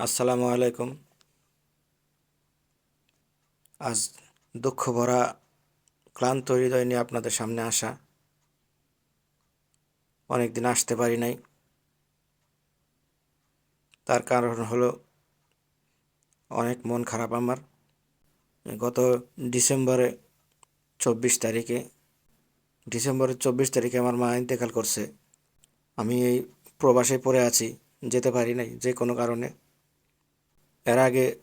আসসালামু আলাইকুম। আজ দুঃখ ভরা, ক্লান্ত হৃদয় নিয়ে আপনাদের সামনে আসা। অনেক দিন আসতে পারি নাই। তার কারণ হলো অনেক মন খারাপ আমার। গত ডিসেম্বরে চব্বিশ তারিখে, ডিসেম্বরের চব্বিশ তারিখে আমার মা ইন্তেকাল করছে। আমি এই প্রবাসে পড়ে আছি, যেতে পারি নাই যে কোনো কারণে। এর আগে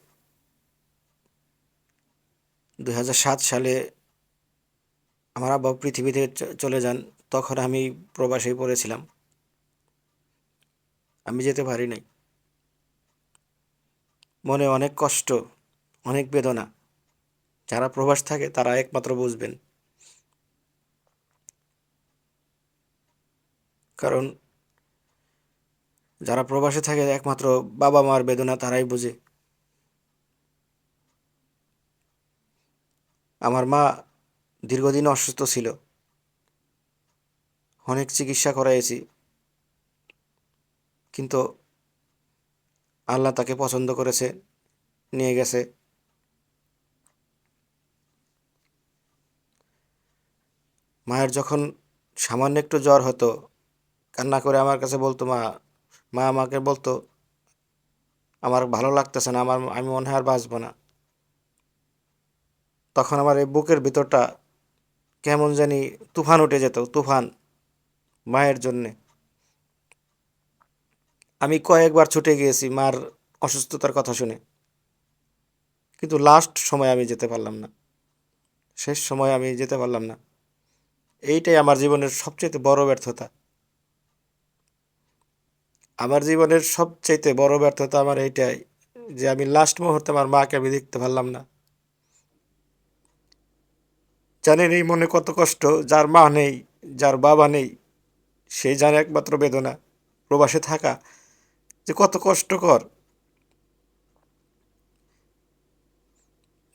দুই হাজার সাত সালে আমার আব্বা পৃথিবীতে চলে যান, তখন আমি প্রবাসে পড়েছিলাম। আমি যেতে পারি নাই। মনে অনেক কষ্ট, অনেক বেদনা। যারা প্রবাস থাকে, তারা একমাত্র বুঝবেন। কারণ যারা প্রবাসে থাকে, একমাত্র বাবা মার বেদনা তারাই বুঝে। আমার মা দীর্ঘদিন অসুস্থ ছিল। অনেক চিকিৎসা করাইছি কিন্তু আল্লাহ তাকে পছন্দ করেছে, নিয়ে গেছে। মায়ের যখন সামান্য একটু জ্বর হতো, কান্না করে আমার কাছে বলতো, মা মা আমাকে বলতো, আমার ভালো লাগতেছে না, আমার, আমি মনে হয় আর বাঁচবো না। তখন আমার এই বুকের ভিতরটা কেমন জানি তুফান উঠে যেত, তুফান মায়ের জন্যে। আমি কয়েকবার ছুটে গিয়েছি মার অসুস্থতার কথা শুনে। কিন্তু লাস্ট সময় আমি যেতে পারলাম না। শেষ সময় আমি যেতে পারলাম না। এইটাই আমার জীবনের সবচেয়ে বড় ব্যর্থতা। আমার জীবনের সবচাইতে বড় ব্যর্থতা আমার এইটাই যে আমি লাস্ট মুহূর্তে আমার মাকে আমি দেখতে পারলাম না। জানেন এই মনে কত কষ্ট? যার মা নেই, যার বাবা নেই, সে জানে একমাত্র বেদনা, প্রবাসে থাকা। যে কত কষ্টকর।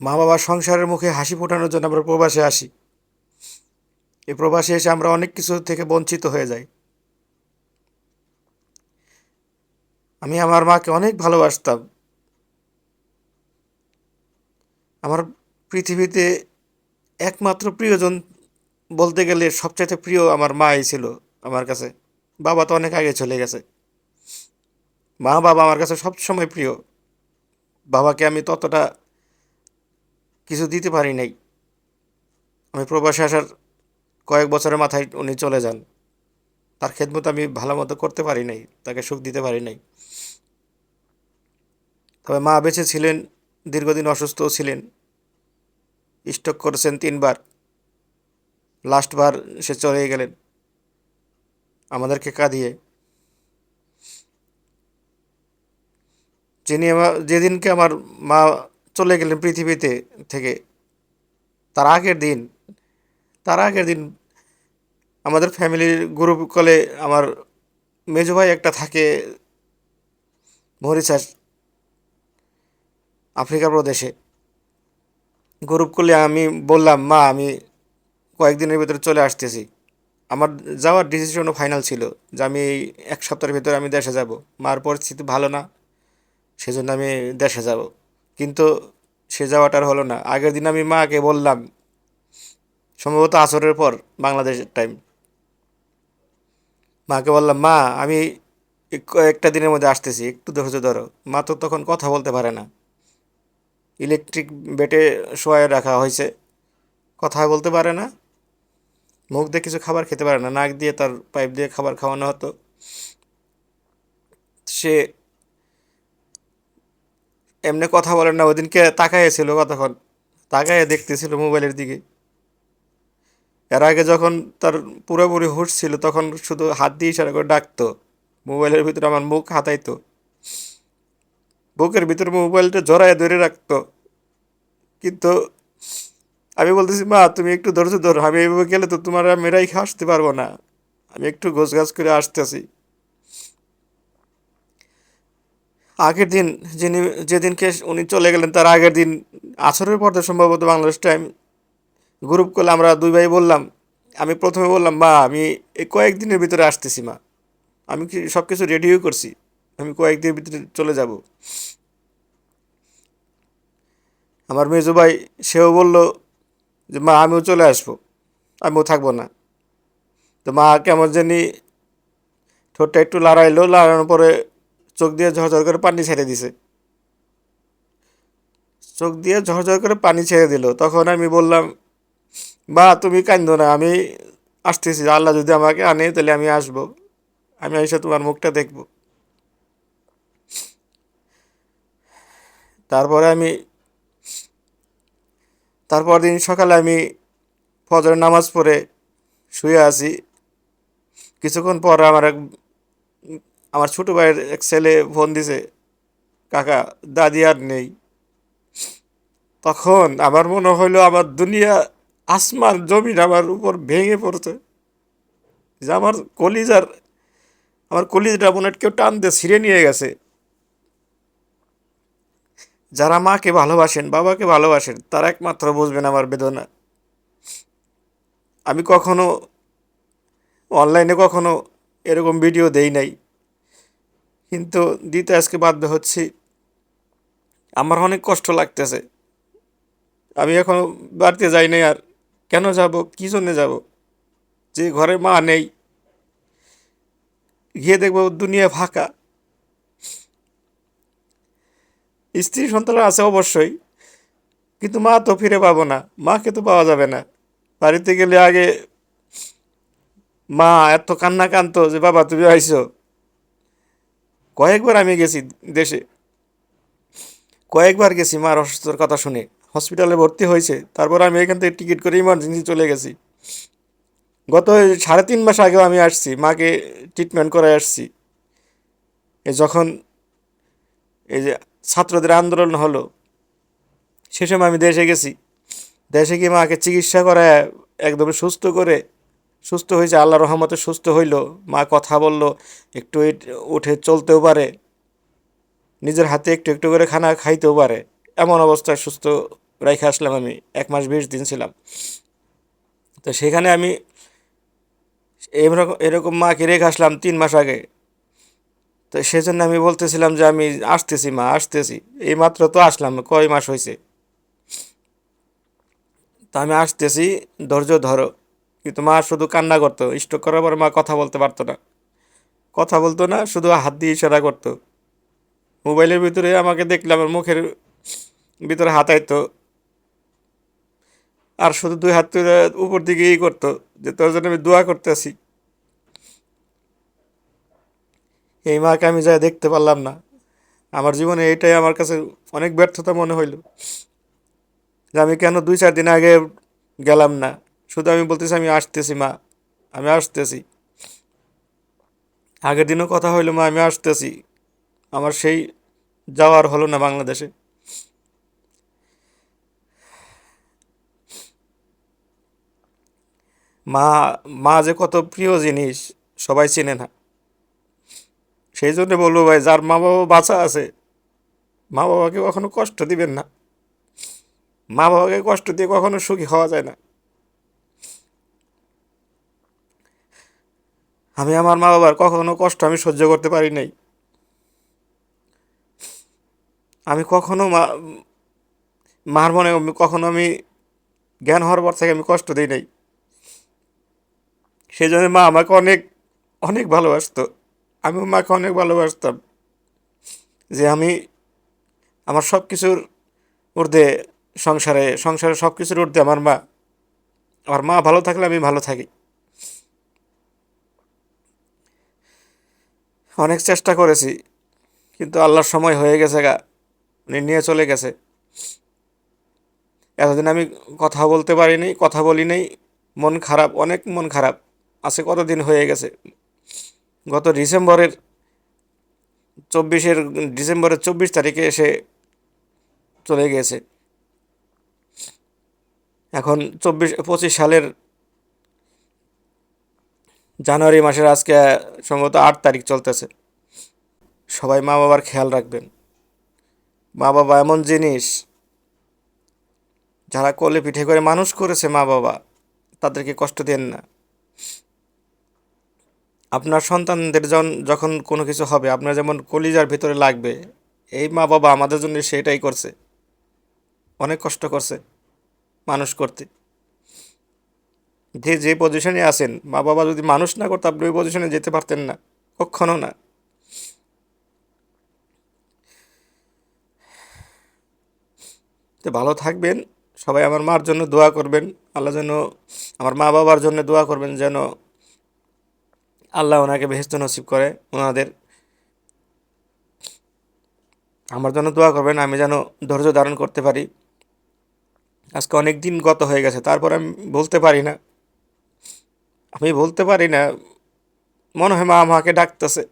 মা বাবা সংসারের মুখে হাসি ফোটানোর জন্য আমরা প্রবাসে আসি। এই প্রবাসে এসে আমরা অনেক কিছু থেকে বঞ্চিত হয়ে যাই। আমি আমার মাকে অনেক ভালোবাসতাম। আমার পৃথিবীতে একমাত্র প্রিয়জন বলতে গেলে সবচাইতে প্রিয় আমার মাই ছিল আমার কাছে। বাবা তো অনেক আগে চলে গেছে। মা বাবা আমার কাছে সবসময় প্রিয়। বাবাকে আমি ততটা কিছু দিতে পারি নাই। আমি প্রবাসে আসার কয়েক বছরের মাথায় উনি চলে যান। তার খেদমত আমি ভালো মতো করতে পারি নাই, তাকে সুখ দিতে পারি নাই। তবে মা বেঁচে ছিলেন, দীর্ঘদিন অসুস্থও ছিলেন। স্ট্রোক করেছেন তিনবার। লাস্টবার সে চলে গেলেন। আমাদেরকে কাঁদিয়ে। যিনি আমার যেদিনকে আমার মা চলে গেলেন পৃথিবীতে থেকে, তার আগের দিন তার আগের দিন আমাদের ফ্যামিলির গ্রুপ কলে আমার মেজো ভাই একটা থাকে মরিচাস আফ্রিকা প্রদেশে। গ্রুপ করলে আমি বললাম, মা, আমি কয়েকদিনের ভিতরে চলে আসতেছি। আমার যাওয়ার ডিসিশনও ফাইনাল ছিল যে আমি এক সপ্তাহের ভিতরে আমি দেশে যাব। মার পরিস্থিতি ভালো না, সেজন্য আমি দেশে যাব। কিন্তু সে যাওয়াটার হলো না। আগের দিন আমি মাকে বললাম, সম্ভবত আসরের পর বাংলাদেশের টাইম মাকে বললাম, মা, আমি এই কয়েকটা দিনের মধ্যে আসতেছি, একটু ধৈর্য ধরো। মা তো তখন কথা বলতে পারে না। ইলেকট্রিক বেটে শোয়ায় রাখা হয়েছে। কথা বলতে পারে না। মুখ দিয়ে কিছু খাবার খেতে পারে না। নাক দিয়ে তার পাইপ দিয়ে খাবার খাওয়ানো হতো। সে এমনি কথা বলে না। ওদিনকে তাকাইছিল কতক্ষণ? তাকাইয়ে দেখতেছিল মোবাইলের দিকে। এর আগে যখন তার পুরোপুরি হুঁশ ছিল, তখন শুধু হাত দিয়ে ইশারা করে ডাকতো। মোবাইলের ভিতরে আমার মুখ হাতাইতো। বুকের ভিতরে মোবাইলটা জড়ায় ধরে রাখতো। কিন্তু আমি বলতেছি, মা, তুমি একটু ধৈর্য ধরো, আমি এইভাবে গেলে তো তোমার মেয়েরাই আসতে পারব না। আমি একটু গোছ গাছ করে আসতেছি আগের দিন যিনি, যেদিনকে উনি চলে গেলেন, তার আগের দিন আছরের পর তো সম্ভবত বাংলাদেশ টাইম গ্রুপ করলে আমরা দুই ভাই বললাম, আমি প্রথমে বললাম, মা, আমি কয়েকদিনের ভিতরে আসতেছি, মা। আমি সব কিছু রেডিও করছি। আমি কয়েকদিনের ভিতরে চলে যাব। আমার মেজো ভাই, সেও বলল যে, মা, আমিও চলে আসব। আমিও থাকব না। তো মা কেমন জানি ঠোঁটটা একটু লাড়াইলো, লাড়ানোর পরে চোখ দিয়ে ঝরঝর করে পানি ছেড়ে দিছে। চোখ দিয়ে ঝরঝর করে পানি ছেড়ে দিল। তখন আমি বললাম বা তুমি কান্দো না, আমি আসতেছি। আল্লাহ যদি আমাকে আনে, তাহলে আমি আসব। আমি এসে তোমার মুখটা দেখব। তারপরে আমি তারপর দিন সকালে আমি ফজরের নামাজ পড়ে শুয়ে আছি। কিছুক্ষণ পর আমার এক আমার ছোটো ভাইয়ের এক ছেলে ফোন দিছে, কাকা, দাদি আর নেই। তখন আমার মনে হইল আমার দুনিয়া আসমান, জমিন আমার উপর ভেঙে পড়ছে। যে আমার কলিজার আমার কলিজাটা মনে কেউ টান দিয়ে ছিঁড়ে নিয়ে গেছে। যারা মাকে ভালোবাসেন, বাবাকে ভালোবাসেন, তারা একমাত্র বুঝবেন আমার বেদনা। আমি কখনো অনলাইনে কখনো এরকম ভিডিও দেই নাই। কিন্তু দিতে আজকে বাধ্য হচ্ছি। আমার অনেক কষ্ট লাগতেছে। আমি এখন বাড়িতে যাই নাই আর কেন যাব, কী জন্যে যাব? যে ঘরে মা নেই, গিয়ে দেখব দুনিয়া ফাঁকা। স্ত্রী সন্তান আছে অবশ্যই, কিন্তু মা তো ফিরে পাবো না, মাকে তো পাওয়া যাবে না। বাড়িতে গেলে আগে মা এত কান্না কানতো যে, বাবা, তুমি আইসো কয়েকবার আমি গেছি দেশে। কয়েকবার গেছি মার অসুস্থতার কথা শুনে। হসপিটালে ভর্তি হয়েছে, তারপর আমি এখান থেকে টিকিট করে ইমার্জেন্সি চলে গেছি। গত সাড়ে তিন মাস আগেও আমি আসছি, মাকে ট্রিটমেন্ট করে আসছি। এ যখন এই যে ছাত্রদের আন্দোলন হলো। সে সময় আমি দেশে গেছি। দেশে গিয়ে মাকে চিকিৎসা করে একদম সুস্থ করে, সুস্থ হয়েছে আল্লাহ রহমতে সুস্থ হইল। মা কথা বলল, একটু উঠে চলতেও পারে, নিজের হাতে একটু একটু করে খানা খাইতেও পারে। এমন অবস্থায় সুস্থ রেখে আসলাম আমি, এক মাস বিশ দিন ছিলাম। তো সেখানে আমি এরকম এরকম মাকে রেখে আসলাম তিন মাস আগে। তো সেজন্য আমি বলতেছিলাম যে আমি আসতেছি, মা, আসতেছি। এই মাত্র তো আসলাম, কয় মাস হয়েছে তা আমি আসতেছি, ধৈর্য ধরো। কিন্তু মা শুধু কান্না করতো স্ট্রোক করার পর মা কথা বলতে পারতো না। কথা বলতো না, শুধু হাত দিয়ে ইশারা করতো। মোবাইলের ভিতরে আমাকে দেখলে আমার মুখের ভিতরে হাতাইতো আর শুধু দুই হাত উপর দিকে ই করতো, যে তোর জন্য আমি দোয়া করতেছি। এই মাকে আমি যা দেখতে পারলাম না। আমার জীবনে এটাই আমার কাছে অনেক ব্যর্থতা মনে হইল যে আমি কেন দুই, চার দিন আগে গেলাম না। শুধু আমি বলতেছি, আমি আসতেছি, মা। আমি আসতেছি। আগের দিনও কথা হইল, মা, আমি আসতেছি। আমার সেই যাওয়ার হলো না বাংলাদেশে। মা মা যে কত প্রিয় জিনিস, সবাই চেনে না। সেই জন্য বলব ভাই, যার মা বাবা বাঁচা আছে মা বাবাকে কখনো কষ্ট দিবেন না। মা বাবাকে কষ্ট দিয়ে কখনো সুখী হওয়া যায় না। আমি আমার মা বাবার কখনো কষ্ট আমি সহ্য করতে পারি নাই। আমি কখনো মা, মার মনে কখনো আমি জ্ঞান হওয়ার পর থেকে আমি কষ্ট দিই নাই। সেই জন্য মা আমাকে অনেক অনেক ভালোবাসতো। আমিও মাকে অনেক ভালোবাসতাম যে আমি আমার সব কিছুর ঊর্ধ্বে সংসারে সংসারে সব কিছুর ঊর্ধ্বে আমার মা। আমার মা ভালো থাকলে আমি ভালো থাকি। অনেক চেষ্টা করেছি, কিন্তু আল্লাহর সময় হয়ে গেছে গা উনি নিয়ে চলে গেছে। এতদিন আমি কথা বলতে পারিনি, কথা বলি নাই, মন খারাপ, অনেক মন খারাপ আছে কতদিন হয়ে গেছে? গত ডিসেম্বরের চব্বিশের, ডিসেম্বরের চব্বিশ তারিখে এসে চলে গেছে এখন চব্বিশ, পঁচিশ সালের জানুয়ারি মাসের আজকে সম্ভবত আট তারিখ চলতেছে। সবাই মা বাবার খেয়াল রাখবেন। মা বাবা এমন জিনিস, যারা কোলে পিঠে করে মানুষ করেছে মা বাবা তাদেরকে কষ্ট দেন না। আপনার সন্তানদের জন- যখন কোনো কিছু হবে, আপনার যেমন কলিজার ভিতরে লাগবে, এই মা বাবা আমাদের জন্য সেটাই করছে। অনেক কষ্ট করছে মানুষ করতে। যে যে পজিশনে আছেন, মা বাবা যদি মানুষ না করতো, আপনি ওই পজিশনে যেতে পারতেন না কখনো না। তো ভালো থাকবেন, সবাই আমার মার জন্য দোয়া করবেন, আল্লাহ যেন আমার মা বাবার জন্য দোয়া করবেন, যেন আল্লাহ ওনাকে বেহেস্ত নসিব করে, ওনাদের আমার জন্য দোয়া করবেন, আমি যেন ধৈর্য ধারণ করতে পারি। আজকে অনেক দিন গত হয়ে গেছে, তারপর আমি বলতে পারি না। আমি বলতে পারি না, মনে হয় মা আমাকে ডাকতেছে।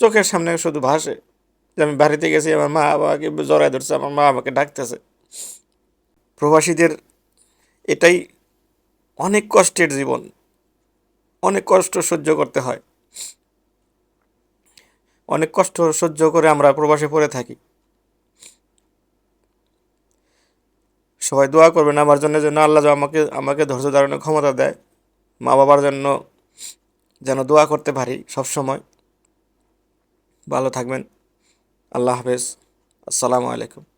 চোখের সামনে শুধু ভাসে যে আমি বাড়িতে গেছি, আমার মা আমাকে জড়ায় ধরছে, আমার মা আমাকে ডাকতেছে। প্রবাসীদের এটাই অনেক কষ্টের জীবন। অনেক কষ্ট সহ্য করতে হয়। অনেক কষ্ট সহ্য করে আমরা প্রবাসে পড়ে থাকি। সবাই দোয়া করবেন আমার জন্য যেন আল্লাহ আমাকে আমাকে ধৈর্য ধারণের ক্ষমতা দেয় মা বাবার জন্য যেন দোয়া করতে পারি সব সময় ভালো থাকবেন। আল্লাহ হাফেজ। আসসালামু আলাইকুম।